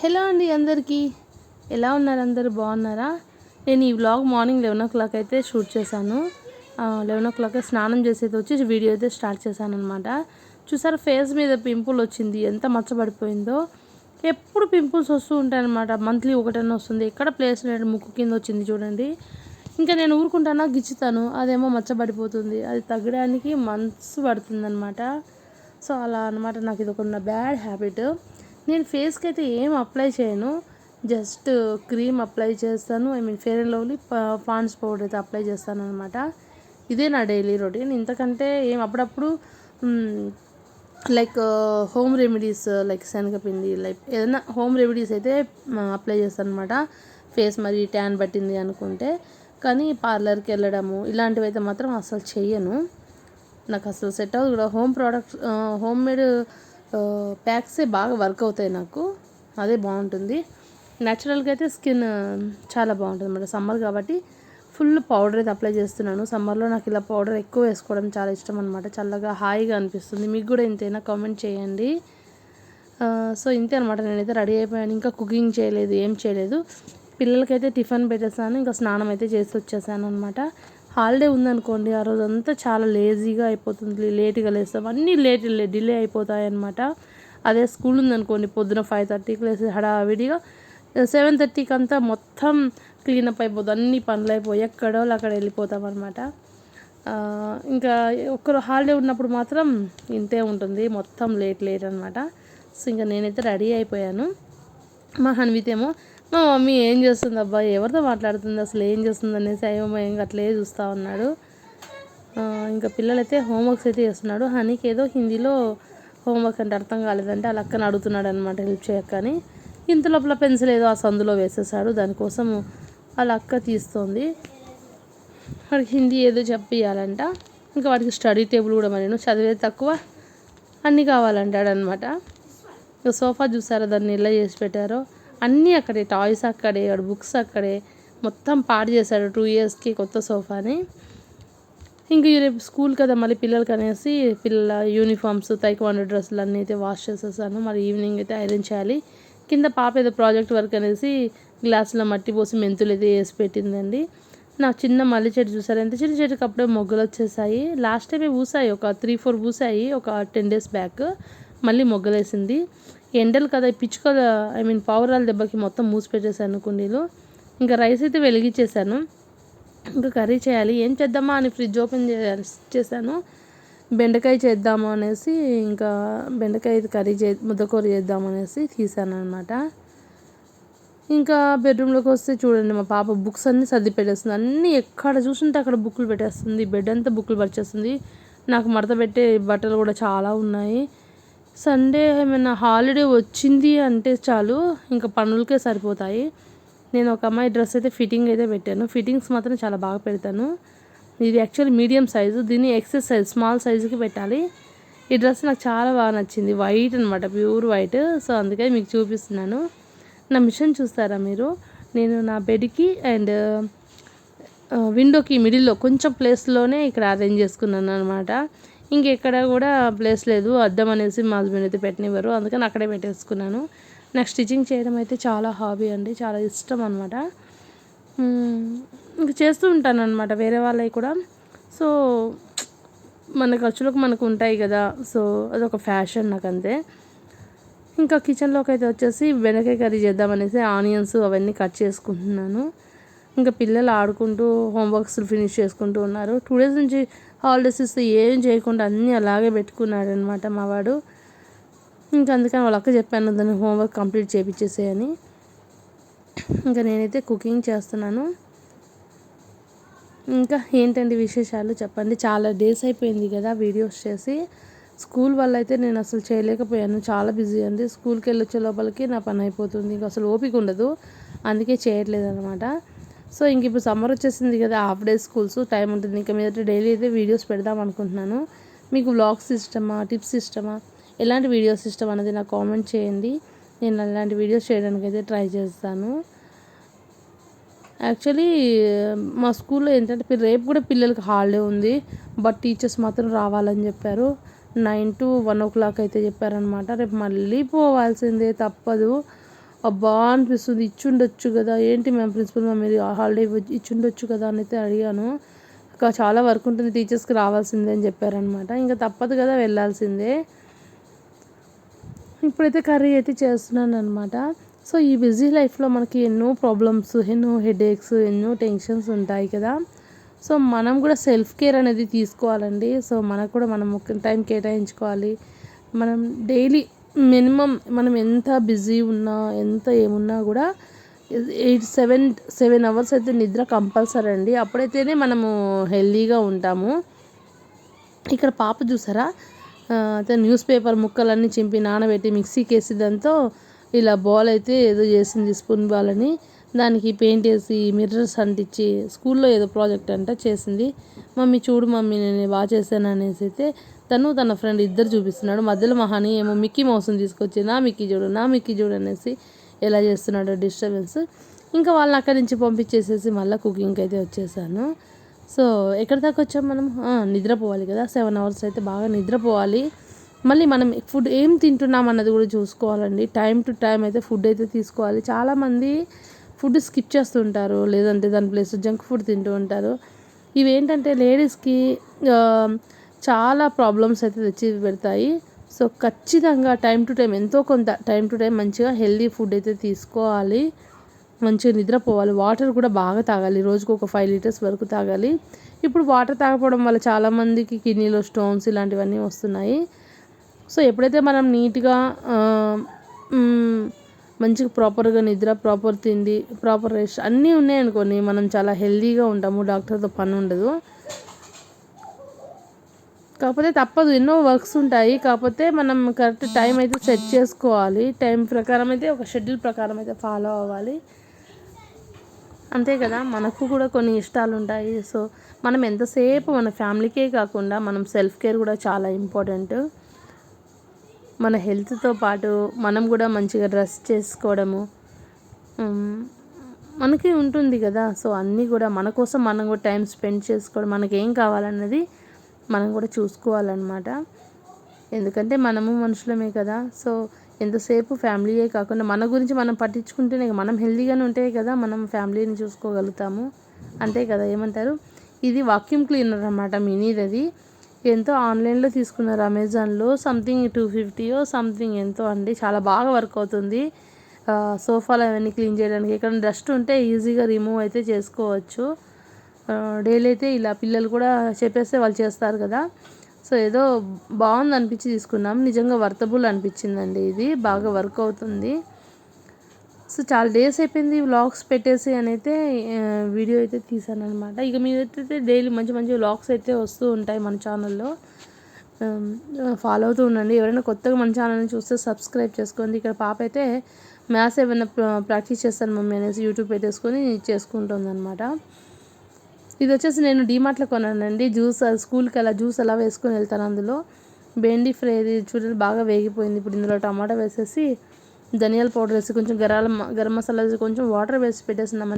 Hello అండి అందరికీ. ఎలా ఉన్నారు అందరు? బాగున్నారా? నేను ఈ vlog morning eleven o'clock అయితే షూట్ చేశాను. లెవెన్ ఓ క్లాక్ స్నానం చేసేది వచ్చి వీడియో అయితే స్టార్ట్ చేశాను అనమాట చూసారా ఫేస్ మీద పింపుల్ వచ్చింది. ఎంత మచ్చబడిపోయిందో. ఎప్పుడు పింపుల్స్ వస్తూ ఉంటాయన్నమాట. మంత్లీ ఒకటన్నా వస్తుంది. ఎక్కడ ప్లేస్ లేదు. ముక్కు కింద వచ్చింది చూడండి. ఇంకా నేను ఊరుకుంటానా? గిచ్చుతాను. అదేమో మచ్చబడిపోతుంది. అది తగ్గడానికి మంత్స్ పడుతుంది సో అలా అనమాట నాకు ఇది ఒక బ్యాడ్ హ్యాబిట్. నేను ఫేస్కి అయితే ఏం అప్లై చేయను. జస్ట్ క్రీమ్ అప్లై చేస్తాను. I mean fair and lovely Pond's powder అయితే అప్లై చేస్తాను అనమాట ఇదే నా డైలీ రొటీన్. ఇంతకంటే ఏం అప్పుడప్పుడు లైక్ హోమ్ రెమెడీస్ లైక్ శనగపిండి లైక్ ఏదైనా హోమ్ రెమెడీస్ అయితే అప్లై చేస్తాను అనమాట ఫేస్ మరి ట్యాన్ పట్టింది అనుకుంటే. కానీ పార్లర్కి వెళ్ళడము ఇలాంటివి అయితే మాత్రం అసలు చెయ్యను. నాకు అసలు సెట్ అవ్వదు. కూడా హోమ్ ప్రోడక్ట్స్ హోమ్ మేడ్ ప్యాక్సే బాగా వర్క్ అవుతాయి నాకు. అదే బాగుంటుంది. న్యాచురల్గా అయితే స్కిన్ చాలా బాగుంటుంది అన్నమాట సమ్మర్ కాబట్టి ఫుల్ పౌడర్ అయితే అప్లై చేస్తున్నాను. సమ్మర్లో నాకు ఇలా పౌడర్ ఎక్కువ వేసుకోవడం చాలా ఇష్టం అనమాట చల్లగా హాయిగా అనిపిస్తుంది. మీకు కూడా ఇంతైనా కామెంట్ చేయండి. సో ఇంతే అనమాట నేనైతే రెడీ అయిపోయాను. ఇంకా కుకింగ్ చేయలేదు ఏం చేయలేదు. పిల్లలకైతే టిఫిన్ పెట్టేసాను ఇంకా స్నానం అయితే చేసి వచ్చేసాను అనమాట హాలిడే ఉందనుకోండి ఆ రోజు అంతా చాలా లేజీగా అయిపోతుంది. లేట్గా లేస్తాం. అన్నీ లేట్ డిలే అయిపోతాయి అనమాట అదే స్కూల్ ఉందనుకోండి పొద్దున ఫైవ్ థర్టీకి లేసి హడావిడిగా సెవెన్ థర్టీకి అంతా మొత్తం క్లీనప్ అయిపోతుంది అన్ని పనులు అయిపోయి ఎక్కడో అక్కడ వెళ్ళిపోతాం అనమాట ఇంకా ఒక్కరు హాలిడే ఉన్నప్పుడు మాత్రం ఇంతే ఉంటుంది. మొత్తం లేట్ లేట్ అనమాట సో ఇంకా నేనైతే రెడీ అయిపోయాను. మా హన్విత్ ఏమో మా మమ్మీ ఏం చేస్తుంది అబ్బా ఎవరితో మాట్లాడుతుంది? అసలు ఏం చేస్తుంది? అనేసి ఇంకా అట్లే చూస్తూ ఉన్నాడు. ఇంకా పిల్లలైతే హోంవర్క్స్ అయితే చేస్తున్నాడు. హనీకి ఏదో హిందీలో హోంవర్క్ అంటే అర్థం కాలేదంటే అలా అక్కని అడుగుతున్నాడు అనమాట హెల్ప్ చేయక్కని. ఇంత లోపల పెన్సిల్ ఏదో ఆ సందులో వేసేసాడు. దానికోసం వాళ్ళ అక్క తీస్తుంది. వాడికి హిందీ ఏదో చెప్పియాలంట ఇంకా వాడికి స్టడీ టేబుల్ కూడా మరి చదివేది తక్కువ అన్నీ కావాలంటాడు అనమాట సోఫా చూసారా దాన్ని ఎలా చేసి పెట్టారో? అన్నీ అక్కడే టాయ్స్ అక్కడే వాడు బుక్స్ అక్కడే మొత్తం పాడు చేశాడు టూ ఇయర్స్కి కొత్త సోఫాని. ఇంకా రేపు స్కూల్ కదా మళ్ళీ పిల్లలకి అనేసి పిల్లల యూనిఫామ్స్ తైక్వాండో డ్రెస్సులు అన్నీ అయితే వాష్ చేసేసాను. మరి ఈవినింగ్ అయితే ఐరన్ చేయాలి. కింద పాప ఏదో ప్రాజెక్ట్ వర్క్ అనేసి గ్లాసులో మట్టి పోసి మెంతులు అయితే వేసి పెట్టిందండి. నాకు చిన్న మల్లె చెట్టు చూసారు? ఎంత చిన్న చెట్టుకి అప్పుడే మొగ్గలు వచ్చేసాయి. లాస్ట్ టైమే పూసాయి ఒక త్రీ ఫోర్ పూసాయి ఒక టెన్ డేస్ బ్యాక్. మళ్ళీ మొగ్గలేసింది. ఎండలు కదా పిచ్చుకల ఐ మీన్ పావురాల దెబ్బకి మొత్తం మూసి పెట్టేశాను కుండీలు. ఇంకా రైస్ అయితే వెలిగించేశాను ఇంకా కర్రీ చేయాలి. ఏం చేద్దామా అని ఫ్రిడ్జ్ ఓపెన్ చేశాను. బెండకాయ చేద్దాము అనేసి ఇంకా బెండకాయ కర్రీ చే ముద్దకూర చేద్దాము అనేసి తీసాను అనమాట ఇంకా బెడ్రూమ్లోకి వస్తే చూడండి మా పాప బుక్స్ అన్నీ సర్ది పెట్టేస్తుంది. అన్నీ ఎక్కడ చూసుంటే అక్కడ బుక్లు పెట్టేస్తుంది. బెడ్ అంతా బుక్లు పరిచేస్తుంది. నాకు మడత పెట్టే బట్టలు కూడా చాలా ఉన్నాయి. సండే ఏమైనా హాలిడే వచ్చింది అంటే చాలు ఇంకా పనులకే సరిపోతాయి. నేను ఒక అమ్మాయి డ్రెస్ అయితే ఫిట్టింగ్ అయితే పెట్టాను. ఫిట్టింగ్స్ మాత్రం చాలా బాగా పెడతాను. ఇది యాక్చువల్ మీడియం సైజు దీన్ని ఎక్సెస్ సైజ్ స్మాల్ సైజుకి పెట్టాలి. ఈ డ్రెస్ నాకు చాలా బాగా నచ్చింది. వైట్ అనమాట ప్యూర్ వైట్. సో అందుకే మీకు చూపిస్తున్నాను. నా మిషన్ చూస్తారా మీరు? నేను నా బెడ్కి అండ్ విండోకి మిడిల్లో కొంచెం ప్లేస్లోనే ఇక్కడ అరేంజ్ చేసుకున్నాను అనమాట ఇంకెక్కడ కూడా ప్లేస్ లేదు. అద్దం అనేసి మా హస్బెండ్ అయితే పెట్టనివ్వరు. అందుకని అక్కడే పెట్టేసుకున్నాను. నాకు స్టిచ్చింగ్ చేయడం అయితే చాలా హాబీ అండి. చాలా ఇష్టం అనమాట ఇంక చేస్తూ ఉంటాను అనమాట వేరే వాళ్ళవి కూడా. సో మన ఖర్చులకు మనకు ఉంటాయి కదా. సో అదొక ఫ్యాషన్ నాకు అంతే ఇంకా కిచెన్లోకి అయితే వచ్చేసి బెండకాయ కర్రీ చేద్దామనేసి ఆనియన్స్ అవన్నీ కట్ చేసుకుంటున్నాను. ఇంకా పిల్లలు ఆడుకుంటూ హోంవర్క్స్ ఫినిష్ చేసుకుంటూ ఉన్నారు. టూ డేస్ నుంచి హాలిడేస్ ఇస్తే ఏం చేయకుండా అన్నీ అలాగే పెట్టుకున్నాడు అనమాట మావాడు ఇంకా అందుకని వాళ్ళ అక్క చెప్పాను దాన్ని హోంవర్క్ కంప్లీట్ చేయించేసేయని ఇంకా నేనైతే కుకింగ్ చేస్తున్నాను. ఇంకా ఏంటండి విశేషాలు చెప్పండి. చాలా డేస్ అయిపోయింది కదా వీడియోస్ చేసి. స్కూల్ వల్ల అయితే నేను అసలు చేయలేకపోయాను. చాలా బిజీ అండి. స్కూల్కి వెళ్ళొచ్చే లోపలికి నా పని అయిపోతుంది. ఇంకా అసలు ఓపిక ఉండదు. అందుకే చేయట్లేదు అనమాట సో ఇంక ఇప్పుడు సమ్మర్ వచ్చేసింది కదా హాఫ్ డే స్కూల్స్ టైం ఉంటుంది. ఇంకా మీద డైలీ అయితే వీడియోస్ పెడదాం అనుకుంటున్నాను. మీకు వ్లాగ్స్ ఇష్టమా టిప్స్ ఇష్టమా ఎలాంటి వీడియోస్ ఇష్టం అనేది నాకు కామెంట్ చేయండి. నేను అలాంటి వీడియోస్ చేయడానికి అయితే ట్రై చేస్తాను. యాక్చువల్లీ మా స్కూల్లో ఏంటంటే రేపు కూడా పిల్లలకి హాలిడే ఉంది బట్ టీచర్స్ మాత్రం రావాలని చెప్పారు. Nine to one o'clock అయితే చెప్పారనమాట రేపు మళ్ళీ పోవాల్సిందే తప్పదు. అబ్బా అనిపిస్తుంది ఇచ్చుండొచ్చు కదా. ఏంటి మ్యామ్ ప్రిన్సిపల్ మ్యామ్ మీరు హాలిడే ఇచ్చుండొచ్చు కదా అని అయితే అడిగాను. ఇంకా చాలా వర్క్ ఉంటుంది టీచర్స్కి రావాల్సిందే అని చెప్పారనమాట ఇంకా తప్పదు కదా వెళ్ళాల్సిందే. ఇప్పుడైతే కర్రీ అయితే చేస్తున్నాను అనమాట సో ఈ బిజీ లైఫ్లో మనకి ఎన్నో ప్రాబ్లమ్స్ ఎన్నో హెడేక్స్ ఎన్నో టెన్షన్స్ ఉంటాయి కదా. సో మనం కూడా సెల్ఫ్ కేర్ అనేది తీసుకోవాలండి. సో మనకు కూడా మనం టైం కేటాయించుకోవాలి. మనం డైలీ మినిమం మనం ఎంత బిజీ ఉన్నా ఎంత ఏమున్నా కూడా ఎయిట్ సెవెన్ సెవెన్ అవర్స్ అయితే నిద్ర కంపల్సరీ అండి. అప్పుడైతేనే మనము హెల్దీగా ఉంటాము. ఇక్కడ పాప చూసారా? అయితే న్యూస్ పేపర్ ముక్కలన్నీ చింపి నానబెట్టి మిక్సీకి వేసి దాంతో ఇలా బాల్ అయితే ఏదో చేసింది స్పూన్ బాల్ అని దానికి పెయింట్ వేసి మిర్రర్స్ అంటించి స్కూల్లో ఏదో ప్రాజెక్ట్ అంట చేసింది. మమ్మీ చూడు మమ్మీ నేను బాగా చేశాను అనేసి అయితే తను తన ఫ్రెండ్ ఇద్దరు చూపిస్తున్నాడు. మధ్యలో మహాని ఏమో మిక్కీ మౌస్ని తీసుకొచ్చి నా మిక్కీ చూడు నా మిక్కీ చూడు అనేసి ఎలా చేస్తున్నాడో డిస్టర్బెన్స్. ఇంకా వాళ్ళని అక్కడి నుంచి పంపించేసేసి మళ్ళీ కుకింగ్కి అయితే వచ్చేసాను. సో ఎక్కడి దాకా వచ్చాం మనం? నిద్రపోవాలి కదా. సెవెన్ అవర్స్ అయితే బాగా నిద్రపోవాలి. మళ్ళీ మనం ఫుడ్ ఏం తింటున్నాం అన్నది కూడా చూసుకోవాలండి. టైం టు టైం అయితే ఫుడ్ అయితే తీసుకోవాలి. చాలామంది ఫుడ్ స్కిప్ చేస్తుంటారు లేదంటే దాని ప్లేస్ జంక్ ఫుడ్ తింటూ ఉంటారు. ఇవి ఏంటంటే లేడీస్కి చాలా ప్రాబ్లమ్స్ అయితే తెచ్చి పెడతాయి. సో ఖచ్చితంగా టైం టు టైం ఎంతో కొంత టైం టు టైం మంచిగా హెల్దీ ఫుడ్ అయితే తీసుకోవాలి. మంచిగా నిద్రపోవాలి. వాటర్ కూడా బాగా తాగాలి. రోజుకు ఒక ఫైవ్ లీటర్స్ వరకు తాగాలి. ఇప్పుడు వాటర్ తాగపోవడం వల్ల చాలామందికి కిడ్నీలో స్టోన్స్ ఇలాంటివన్నీ వస్తున్నాయి. సో ఎప్పుడైతే మనం నీట్గా మంచిగా ప్రాపర్గా నిద్ర ప్రాపర్ తిండి ప్రాపర్ రెస్ట్ అన్నీ ఉన్నాయనుకోండి మనం చాలా హెల్దీగా ఉంటాము డాక్టర్తో పని ఉండదు. కాకపోతే తప్పదు ఎన్నో వర్క్స్ ఉంటాయి. కాకపోతే మనం కరెక్ట్ టైం అయితే సెట్ చేసుకోవాలి. టైం ప్రకారం అయితే ఒక షెడ్యూల్ ప్రకారం అయితే ఫాలో అవ్వాలి. అంతే కదా మనకు కూడా కొన్ని ఇష్టాలు ఉంటాయి. సో మనం ఎంతసేపు మన ఫ్యామిలీకే కాకుండా మనం సెల్ఫ్ కేర్ కూడా చాలా ఇంపార్టెంట్ మన హెల్త్తో పాటు మనం కూడా మంచిగా డ్రెస్ చేసుకోవడము మనకి ఉంటుంది కదా. సో అన్నీ కూడా మన కోసం మనం కూడా టైం స్పెండ్ చేసుకోవడం మనకి ఏం కావాలన్నది మనం కూడా చూసుకోవాలన్నమాట. ఎందుకంటే మనము మనుషులమే కదా. సో ఎంతసేపు ఫ్యామిలీయే కాకుండా మన గురించి మనం పట్టించుకుంటేనే మనం హెల్దీగానే ఉంటే కదా మనం ఫ్యామిలీని చూసుకోగలుగుతాము. అంతే కదా ఏమంటారు? ఇది వాక్యూమ్ క్లీనర్ అనమాట మినీది అది ఎంతో ఆన్లైన్లో తీసుకున్నారు అమెజాన్లో. సంథింగ్ టూ ఫిఫ్టీయో సంథింగ్ ఎంతో అండి. చాలా బాగా వర్క్ అవుతుంది. సోఫాలు అవన్నీ క్లీన్ చేయడానికి. ఇక్కడ డస్ట్ ఉంటే ఈజీగా రిమూవ్ అయితే చేసుకోవచ్చు. డైలీ అయితే ఇలా పిల్లలు కూడా చెప్పేస్తే వాళ్ళు చేస్తారు కదా. సో ఏదో బాగుంది అనిపించి తీసుకున్నాం. నిజంగా వర్తబుల్ అనిపించిందండి ఇది. బాగా వర్క్ అవుతుంది. సో చాలా డేస్ అయిపోయింది వ్లాగ్స్ పెట్టేసి అని అయితే వీడియో అయితే తీసాను అనమాట ఇక మీరైతే డైలీ మంచి మంచి వ్లాగ్స్ అయితే వస్తూ ఉంటాయి మన ఛానల్లో ఫాలో అవుతూ ఉండండి. ఎవరైనా కొత్తగా మన ఛానల్ని చూస్తే సబ్స్క్రైబ్ చేసుకోండి. ఇక్కడ పాప అయితే మ్యాథ్స్ ఏమైనా ప్రాక్టీస్ చేస్తాను మమ్మీ అనేసి యూట్యూబ్ పెట్టేసుకొని చేసుకుంటుంది అనమాట ఇది వచ్చేసి నేను డీమార్ట్లో కొన్నానండి. జ్యూస్ స్కూల్కి అలా జ్యూస్ అలా వేసుకొని వెళ్తాను అందులో. బెండి ఫ్రై చూడండి బాగా వేగిపోయింది. ఇప్పుడు ఇందులో టమాటా వేసేసి ధనియాల పౌడర్ వేసి కొంచెం గరాల గరం మసాలా వేసి కొంచెం వాటర్ వేసి పెట్టేసినామని